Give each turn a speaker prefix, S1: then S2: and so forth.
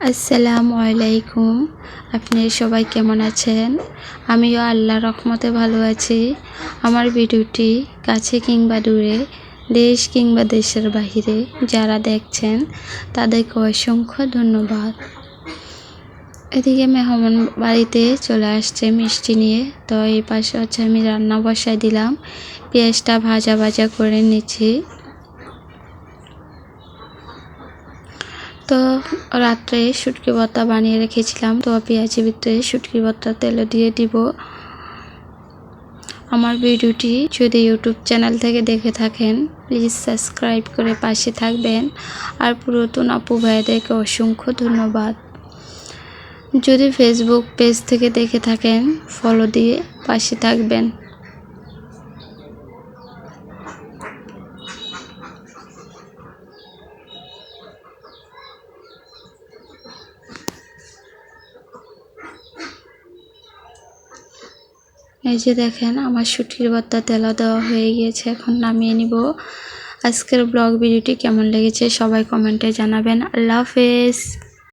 S1: আসসালামু আলাইকুম। আপনি সবাই কেমন আছেন? আমিও আল্লাহ রহমতে ভালো আছি। আমার ভিডিওটি কাছে কিংবা দূরে, দেশ কিংবা দেশের বাহিরে যারা দেখছেন, তাদেরকে অসংখ্য ধন্যবাদ। এদিকে মেহমান বাড়িতে চলে আসছে মিষ্টি নিয়ে। তো এই পাশে হচ্ছে আমি রান্না বসাই দিলাম। পেঁয়াজটা ভাজা ভাজা করে নিচ্ছি। তো রাত্রে শুটকি ভর্তা বানিয়ে রেখেছিলাম। তো পেঁয়াজের ভিতরে শুটকি ভর্তা তেলে দিয়ে দিব। আমার ভিডিওটি যদি ইউটিউব চ্যানেল থেকে দেখে থাকেন প্লিজ সাবস্ক্রাইব করে পাশে থাকবেন। আর পুরাতন আপু ভাইদেরকে অসংখ্য ধন্যবাদ। যদি ফেসবুক পেজ থেকে দেখে থাকেন ফলো দিয়ে পাশে থাকবেন। এই যে দেখেন, আমার শুটকির ভর্তা তেলা দেওয়া হয়ে গিয়েছে, এখন নামিয়ে নিব। আজকের ব্লগ ভিডিওটি কেমন লেগেছে সবাই কমেন্টে জানাবেন। আল্লাহ হাফেজ।